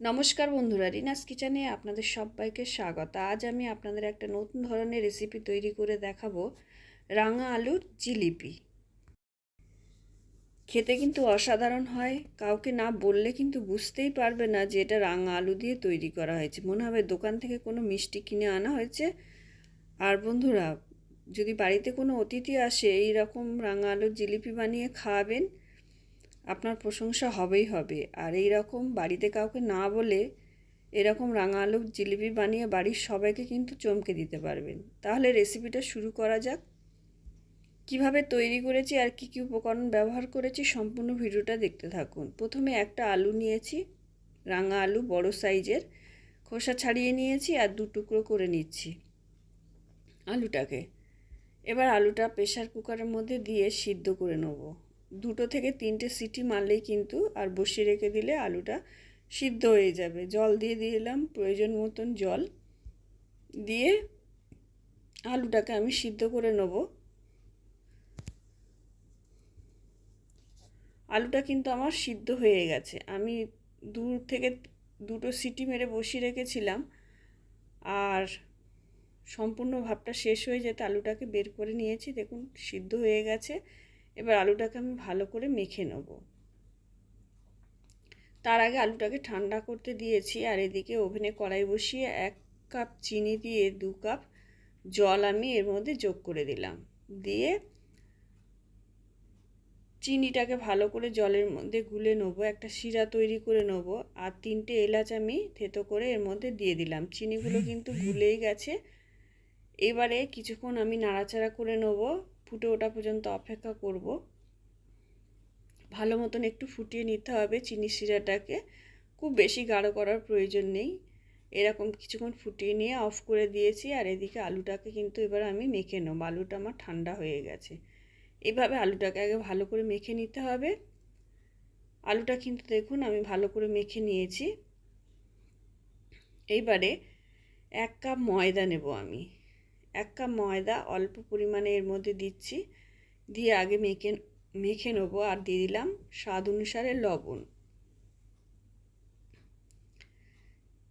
নমস্কার বন্ধুরা, রিনাস কিচেনে আপনাদের সবাইকে স্বাগত। আজ আমি আপনাদের একটা নতুন ধরনের রেসিপি তৈরি করে দেখাবো, রাঙা আলুর জিলিপি। খেতে কিন্তু অসাধারণ হয়, কাউকে না বললে কিন্তু বুঝতেই পারবে না যে এটা রাঙা আলু দিয়ে তৈরি করা হয়েছে। মনে হবে দোকান থেকে কোনো মিষ্টি কিনে আনা হয়েছে। আর বন্ধুরা, যদি বাড়িতে কোনো অতিথি আসে এই রকম রাঙা আলুর জিলিপি বানিয়ে খাওয়াবেন আপনার প্রশংসা হবেই হবে। আর এই রকম বাড়িতে কাউকে না বলে এরকম রাঙা আলুর জিলিপি বানিয়ে বাড়ির সবাইকে কিন্তু চমকে দিতে পারবেন। তাহলে রেসিপিটা শুরু করা যাক। কীভাবে তৈরি করেছি আর কি কি উপকরণ ব্যবহার করেছি সম্পূর্ণ ভিডিওটা দেখতে থাকুন। প্রথমে একটা আলু নিয়েছি, রাঙা আলু বড় সাইজের। খোসা ছাড়িয়ে নিয়েছি আর দু টুকরো করে নিচ্ছি আলুটাকে। এবার আলুটা প্রেশার কুকারের মধ্যে দিয়ে সিদ্ধ করে নেব। দুটো থেকে তিনটে সিটি মারলেই কিন্তু আর বসিয়ে রেখে দিলে আলুটা সিদ্ধ হয়ে যাবে। জল দিয়ে দিলাম প্রয়োজন মতন জল দিয়ে আলুটাকে আমি সিদ্ধ করে নেব। আলুটা কিন্তু আমার সিদ্ধ হয়ে গেছে। আমি দূর থেকে দুটো সিটি মেরে বসিয়ে রেখেছিলাম আর সম্পূর্ণ ভাবটা শেষ হয়ে যেতে আলুটাকে বের করে নিয়েছি। দেখুন, সিদ্ধ হয়ে গেছে। এবার আলুটাকে আমি ভালো করে মেখে নেব। তার আগে আলুটাকে ঠান্ডা করতে দিয়েছি, আর এদিকে ওভেনে কড়াই বসিয়ে এক কাপ চিনি দিয়ে দু কাপ জল আমি এর মধ্যে যোগ করে দিলাম। দিয়ে চিনিটাকে ভালো করে জলের মধ্যে গুলে নেব, একটা শিরা তৈরি করে নেব, আর তিনটে এলাচ আমি থেতো করে এর মধ্যে দিয়ে দিলাম। চিনিগুলো কিন্তু গুলেই গেছে। এবারে কিছুক্ষণ আমি নাড়াচাড়া করে নেব। ফুটে ওঠা পর্যন্ত অপেক্ষা করব। ভালো মতন একটু ফুটিয়ে নিতে হবে চিনি শিরাটাকে। খুব বেশি গাঢ় করার প্রয়োজন নেই। এরকম কিছুক্ষণ ফুটিয়ে নিয়ে অফ করে দিয়েছি আর এদিকে আলুটাকে কিন্তু এবার আমি মেখে নেব। আলুটা আমার ঠান্ডা হয়ে গেছে। এভাবে আলুটাকে আগে ভালো করে মেখে নিতে হবে। আলুটা কিন্তু দেখুন আমি ভালো করে মেখে নিয়েছি। এইবারে এক কাপ ময়দা নেব আমি। এক কাপ ময়দা অল্প পরিমাণে এর মধ্যে দিচ্ছি। দিয়ে আগে মেখে মেখে নেব আর দিয়ে দিলাম স্বাদ অনুসারে লবণ।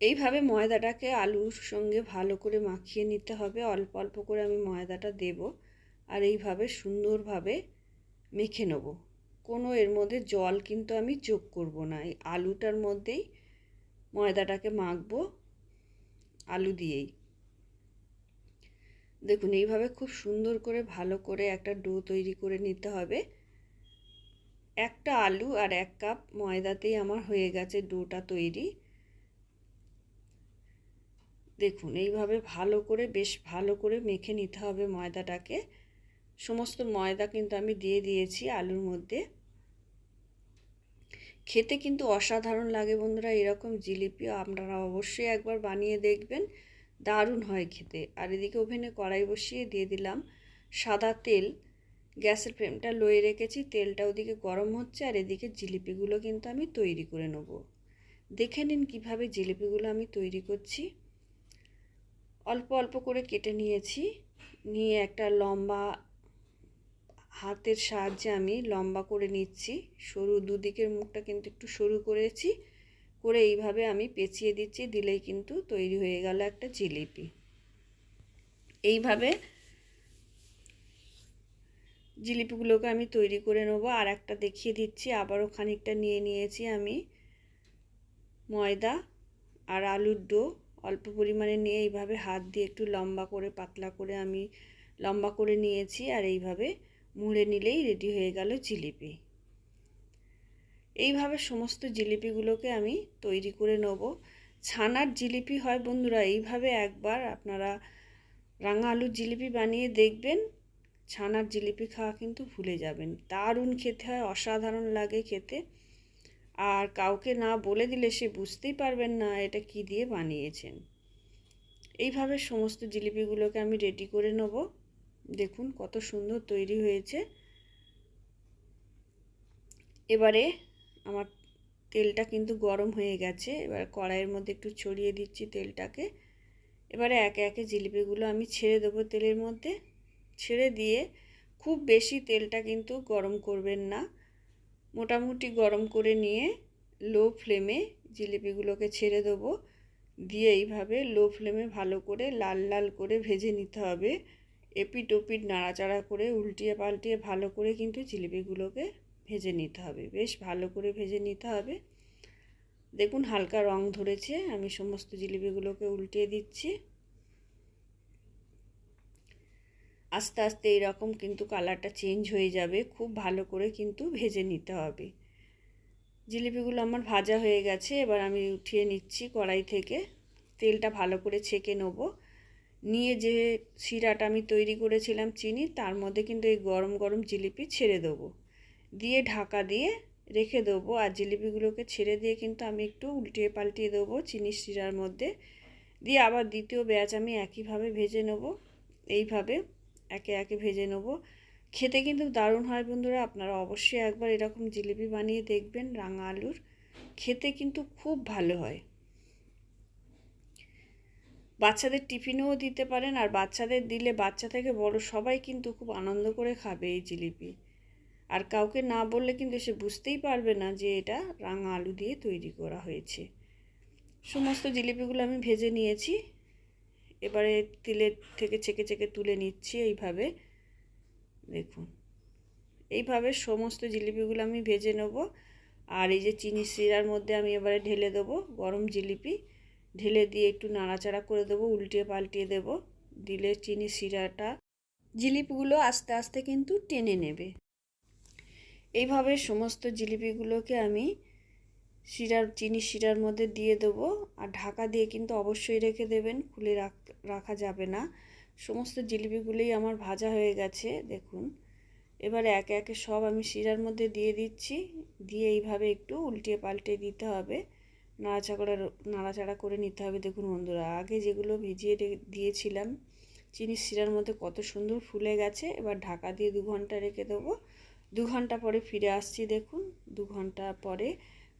এইভাবে ময়দাটাকে আলুর সঙ্গে ভালো করে মাখিয়ে নিতে হবে। অল্প অল্প করে আমি ময়দাটা দেব আর এইভাবে সুন্দরভাবে মেখে নেব। কোনো এর মধ্যে জল কিন্তু আমি যোগ করব না। এই আলুটার মধ্যেই ময়দাটাকে মাখবো আলু দিয়েই। দেখুন, এইভাবে খুব সুন্দর করে ভালো করে একটা ডো তৈরি করে নিতে হবে। একটা আলু আর এক কাপ ময়দাতেই আমার হয়ে গেছে ডোটা তৈরি। দেখুন, এইভাবে ভালো করে, বেশ ভালো করে মেখে নিতে হবে ময়দাটাকে। সমস্ত ময়দা কিন্তু আমি দিয়ে দিয়েছি আলুর মধ্যে। খেতে কিন্তু অসাধারণ লাগে বন্ধুরা, এরকম জিলিপিও আপনারা অবশ্যই একবার বানিয়ে দেখবেন। দারুণ হয় খেতে। আর এদিকে ওভেনে কড়াই বসিয়ে দিয়ে দিলাম সাদা তেল। গ্যাসের ফ্লেমটা লয়ে রেখেছি, তেলটা ওদিকে গরম হচ্ছে আর এদিকে জিলিপিগুলো কিন্তু আমি তৈরি করে নেব। দেখে নিন কীভাবে জিলিপিগুলো আমি তৈরি করছি। অল্প অল্প করে কেটে নিয়েছি। নিয়ে একটা লম্বা হাতের সাহায্যে আমি লম্বা করে নিচ্ছি। সরু দুদিকের মুখটা কিন্তু একটু সরু করেছি। করে এইভাবে আমি পেঁচিয়ে দিচ্ছি, দিলেই কিন্তু তৈরি হয়ে গেল একটা জিলিপি। এইভাবে জিলিপিগুলোকে আমি তৈরি করে নেব। আর একটা দেখিয়ে দিচ্ছি, আবারও খানিকটা নিয়ে নিয়েছি আমি। ময়দা আর আলুর ডো অল্প পরিমাণে নিয়ে এইভাবে হাত দিয়ে একটু লম্বা করে, পাতলা করে আমি লম্বা করে নিয়েছি। আর এইভাবে মুড়ে নিলেই রেডি হয়ে গেল জিলিপি। এইভাবে সমস্ত জিলিপিগুলোকে আমি তৈরি করে নেব। ছানার জিলিপি হয় বন্ধুরা, এইভাবে একবার আপনারা রাঙা আলুর জিলিপি বানিয়ে দেখবেন, ছানার জিলিপি খাওয়া কিন্তু ভুলে যাবেন। দারুণ খেতে হয়, অসাধারণ লাগে খেতে। আর কাউকে না বলে দিলে সে বুঝতেই পারবেন না এটা কি দিয়ে বানিয়েছেন। এইভাবে সমস্ত জিলিপিগুলোকে আমি রেডি করে নেব। দেখুন কত সুন্দর তৈরি হয়েছে। এবারে আমার তেলটা কিন্তু গরম হয়ে গেছে। এবার কড়াইয়ের মধ্যে একটু ছড়িয়ে দিচ্ছি তেলটাকে। এবারে একে একে জিলিপিগুলো আমি ছেড়ে দেবো তেলের মধ্যে। ছেড়ে দিয়ে খুব বেশি তেলটা কিন্তু গরম করবেন না। মোটামুটি গরম করে নিয়ে লো ফ্লেমে জিলিপিগুলোকে ছেড়ে দেবো। দিয়ে এইভাবে লো ফ্লেমে ভালো করে লাল লাল করে ভেজে নিতে হবে। এপিট ওপিট নাড়াচাড়া করে উল্টিয়ে পাল্টিয়ে ভালো করে কিন্তু জিলিপিগুলোকে ভেজে নিতে হবে। বেশ ভালো করে ভেজে নিতে হবে। দেখুন হালকা রং ধরেছে। আমি সমস্ত জিলিপিগুলোকে উল্টিয়ে দিচ্ছি। আস্তে আস্তে এইরকম কিন্তু কালারটা চেঞ্জ হয়ে যাবে। খুব ভালো করে কিন্তু ভেজে নিতে হবে। জিলিপিগুলো আমার ভাজা হয়ে গেছে। এবার আমি উঠিয়ে নিচ্ছি কড়াই থেকে। তেলটা ভালো করে ছেঁকে নেব। নিয়ে যে শিরাটা আমি তৈরি করেছিলাম চিনি, তার মধ্যে কিন্তু এই গরম গরম জিলিপি ছেড়ে দেবো। দিয়ে ঢাকা দিয়ে রেখে দেবো। আর জিলিপিগুলোকে ছেড়ে দিয়ে কিন্তু আমি একটু উল্টিয়ে পাল্টিয়ে দেবো চিনি শিরার মধ্যে। দিয়ে আবার দ্বিতীয় ব্যাচ আমি একইভাবে ভেজে নেব। এইভাবে একে একে ভেজে নেব। খেতে কিন্তু দারুণ হয় বন্ধুরা, আপনারা অবশ্যই একবার এরকম জিলিপি বানিয়ে দেখবেন রাঙা আলুর। খেতে কিন্তু খুব ভালো হয়। বাচ্চাদের টিফিনেও দিতে পারেন, আর বাচ্চাদের দিলে বাচ্চা থেকে বড় সবাই কিন্তু খুব আনন্দ করে খাবে এই জিলিপি। আর কাউকে না বললে কিন্তু সে বুঝতেই পারবে না যে এটা রাঙা আলু দিয়ে তৈরি করা হয়েছে। সমস্ত জিলিপিগুলো আমি ভেজে নিয়েছি। এবারে তিলের থেকে চেকে চেকে তুলে নিচ্ছি এইভাবে। দেখুন, এইভাবে সমস্ত জিলিপিগুলো আমি ভেজে নেব। আর এই যে চিনি শিরার মধ্যে আমি এবারে ঢেলে দেবো, গরম জিলিপি। ঢেলে দিয়ে একটু নাড়াচাড়া করে দেবো, উল্টিয়ে পাল্টিয়ে দেবো। দিলে চিনি শিরাটা জিলিপিগুলো আস্তে আস্তে কিন্তু টেনে নেবে। এইভাবে সমস্ত জিলিপিগুলোকে আমি শিরার, চিনি শিরার মধ্যে দিয়ে দেবো। আর ঢাকা দিয়ে কিন্তু অবশ্যই রেখে দেবেন, খুলে রাখা যাবে না। সমস্ত জিলিপিগুলোই আমার ভাজা হয়ে গেছে, দেখুন। এবারে একে একে সব আমি শিরার মধ্যে দিয়ে দিচ্ছি। দিয়ে এইভাবে একটু উল্টিয়ে পাল্টে দিতে হবে। নাড়াচাড়া নাড়াচাড়া করে নিতে হবে। দেখুন বন্ধুরা, আগে যেগুলো ভিজিয়ে দিয়েছিলাম চিনির শিরার মধ্যে কত সুন্দর ফুলে গেছে। এবার ঢাকা দিয়ে দু ঘণ্টা রেখে দেবো। দু ঘণ্টা পরে ফিরে আসছি, দেখুন। দু ঘণ্টা পরে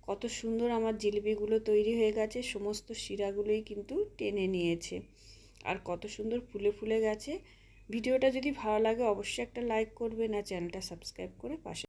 কত সুন্দর আমার জিলিপিগুলো তৈরি হয়ে গেছে, সমস্ত শিরাগুলোই কিন্তু টেনে নিয়েছে। আর কত সুন্দর ফুলে ফুলে গেছে। ভিডিওটা যদি ভালো লাগে, অবশ্যই একটা লাইক করবে না চ্যানেলটা সাবস্ক্রাইব করে পাশে